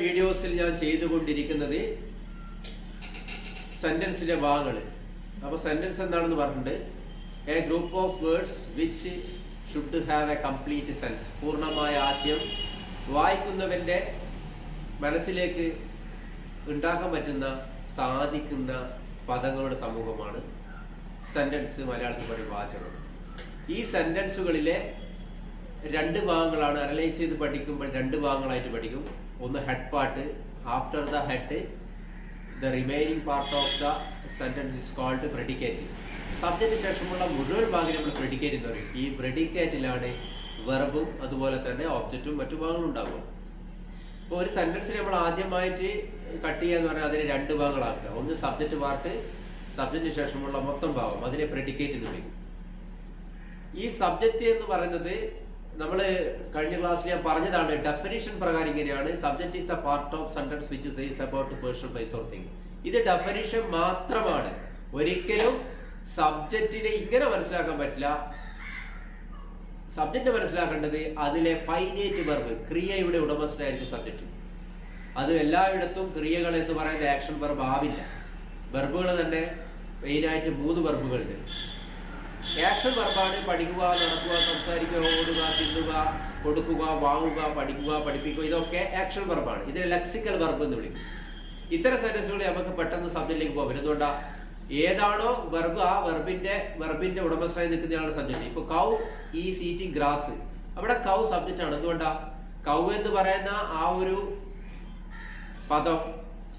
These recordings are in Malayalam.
വീഡിയോസിൽ ഞാൻ ചെയ്തുകൊണ്ടിരിക്കുന്നത് സെന്റൻസിന്റെ ഭാഗങ്ങൾ അപ്പോൾ സെന്റൻസ് എന്താണെന്ന് പറഞ്ഞിട്ടുണ്ട്? A group of words which should have a complete sense പൂർണമായ ആശയം വായിക്കുന്നവന്റെ മനസ്സിലേക്ക് ഉണ്ടാക്കാൻ പറ്റുന്ന സാധിക്കുന്ന പദങ്ങളുടെ സമൂഹമാണ് സെന്റൻസ് മലയാളത്തിൽ പറയുന്ന വാചകം ഈ സെന്റൻസുകളിലെ രണ്ട് ഭാഗങ്ങളാണ് അനലൈസ് ചെയ്ത് പഠിക്കുമ്പോൾ രണ്ട് ഭാഗങ്ങളായിട്ട് പഠിക്കും. ഒന്ന് head part after the head the remaining part of the sentence is called predicate subject ശേഷമുള്ള മുഴുവൻ ഭാഗം നമ്മൾ പ്രെഡിക്കേറ്റ് എന്ന് പറയും. ഈ പ്രെഡിക്കേറ്റിലാണ് വെർബും അതുപോലെ തന്നെ ഓബ്ജക്റ്റും മറ്റു ഭാഗങ്ങളും ഉണ്ടാകും ഇപ്പോൾ ഒരു സെന്റൻസിനെ നമ്മൾ ആദ്യമായിട്ട് കട്ട് എന്ന് പറഞ്ഞാൽ അതിനെ രണ്ട് ഭാഗങ്ങളാക്കുക. ഒന്ന് സബ്ജക്റ്റ് പാർട്ട് സബ്ജക്റ്റിന് ശേഷമുള്ള മൊത്തം ഭാഗം അതിനെ പ്രെഡിക്കേറ്റ് എന്ന് പറയും. ഈ സബ്ജക്റ്റ് എന്ന് പറയുന്നത് നമ്മൾ കഴിഞ്ഞ ക്ലാസ്സിൽ ഞാൻ പറഞ്ഞതാണ് ഡെഫിനേഷൻ പ്രകാരം ഇങ്ങനെയാണ്. Subject is the part of sentence which says about person place or thing ഇത് ഡെഫിനേഷൻ മാത്രമാണ്. ഒരിക്കലും സബ്ജക്റ്റിനെ ഇങ്ങനെ മനസ്സിലാക്കാൻ പറ്റില്ല. സബ്ജക്റ്റ് മനസ്സിലാക്കേണ്ടത് അതിലെ ഫൈനേറ്റ് വെർബ് ക്രിയയുടെ ഉടമസ്ഥനായിരിക്കും സബ്ജക്റ്റ് അത് എല്ലായിടത്തും ക്രിയകൾ എന്ന് പറയുന്ന ആക്ഷൻ വെർബ് ആവില്ല. വെർബുകൾ തന്നെ മെയിനായിട്ട് മൂന്ന് വെർബുകളുണ്ട് ആക്ഷൻ വെർബാണ് പഠിക്കുക നടക്കുക സംസാരിക്കുക ഓടുക തിന്നുക കൊടുക്കുക വാങ്ങുക പഠിക്കുക പഠിപ്പിക്കുക ഇതൊക്കെ ആക്ഷൻ വെർബാണ് ഇതിനെ ലെക്സിക്കൽ വെർബ് എന്ന് വിളിക്കും. ഇത്തരം സെന്റൻസുകൾ നമുക്ക് പെട്ടെന്ന് സബ്ജക്റ്റിലേക്ക് പോകാം. എന്തുകൊണ്ടാ ഏതാണോ വെർബ് ആ വെർബിന്റെ വെർബിന്റെ ഉടമസ്ഥനായി നിൽക്കുന്നതാണ് സബ്ജക്റ്റ് ഇപ്പൊ കൗ ഈ സീറ്റിംഗ് ഗ്രാസ് അവിടെ കൗ സബ്ജക്റ്റ് ആണ്. എന്തുകൊണ്ടാ? കൗ എന്ന് പറയുന്ന ആ ഒരു പദം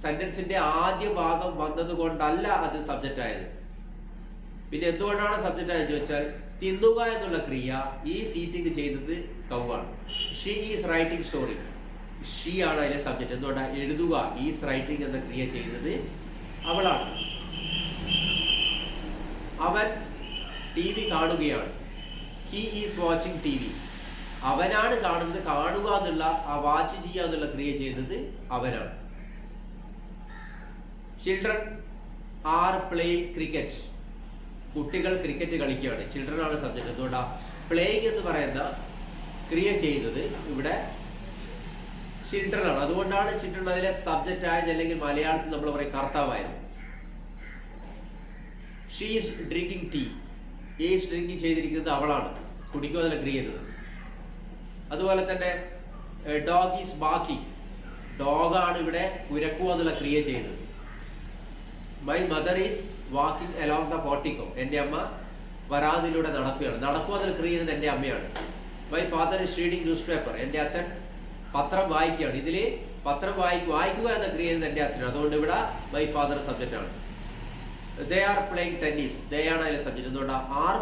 സെന്റൻസിന്റെ ആദ്യ ഭാഗം വന്നത് കൊണ്ടല്ല അത് സബ്ജക്റ്റ് ആയത്. പിന്നെ എന്തുകൊണ്ടാണ് സബ്ജക്റ്റ് ആയെന്ന് ചോദിച്ചാൽ തിന്നുക എന്നുള്ള ക്രിയ ഈ സീറ്റിംഗ് ചെയ്തത് കൗവാണ് she is writing story she ആണ് അതിലെ സബ്ജക്റ്റ് എന്തുകൊണ്ടാണ് എഴുതുക. ഈസ് റൈറ്റിംഗ് എന്ന ക്രിയ ചെയ്തത് അവളാണ്. അവൻ ടി വി കാണുകയാണ്. He is watching T V അവനാണ് കാണുന്നത്. കാണുക എന്നുള്ള ആ വാച്ച് ചെയ്യുക എന്നുള്ള ക്രിയ ചെയ്തത് അവനാണ്. ചിൽഡ്രൻ ആർ പ്ലേ ക്രിക്കറ്റ് കുട്ടികൾ ക്രിക്കറ്റ് കളിക്കുകയാണ്. ചിൽഡ്രൻ ആണ് സബ്ജക്റ്റ് എന്തുകൊണ്ടാ പ്ലേയിങ് എന്ന് പറയുന്ന ക്രിയ ചെയ്യുന്നത് ഇവിടെ ചിൽഡ്രൻ ആണ് അതുകൊണ്ടാണ് ചിൽഡ്രൻ അതിലെ സബ്ജക്റ്റ് ആയത് അല്ലെങ്കിൽ മലയാളത്തിൽ നമ്മൾ പറയും കർത്താവായത്. She's drinking tea is drinking ചെയ്തിരിക്കുന്നത് അവളാണ്. കുടിക്കുക അതിലെ ക്രിയ ചെയ്യുന്നത്. അതുപോലെ തന്നെ ഡോഗ് ഈസ് ബാക്കി ഡോഗാണ് ഇവിടെ കുരക്കുക എന്നുള്ള ക്രിയ ചെയ്യുന്നത്. My mother is walking along the portico എന്റെ അമ്മ വരാതിലൂടെ നടക്കുകയാണ്. നടക്കുക എന്നുള്ള ക്രിയ ചെയ്യുന്നത് എന്റെ അമ്മയാണ്. My father is reading newspaper എന്റെ അച്ഛൻ പത്രം വായിക്കുകയാണ്. ഇതിൽ പത്രം വായിക്കുക വായിക്കുക എന്ന ക്രിയ ചെയ്യുന്നത് എന്റെ അച്ഛനാണ്. അതുകൊണ്ട് ഇവിടെ മൈ ഫാദർ സബ്ജക്റ്റ് ആണ്. They are playing tennis they ആണ് അതിലെ സബ്ജക്റ്റ് എന്തുകൊണ്ടാണ് ആർ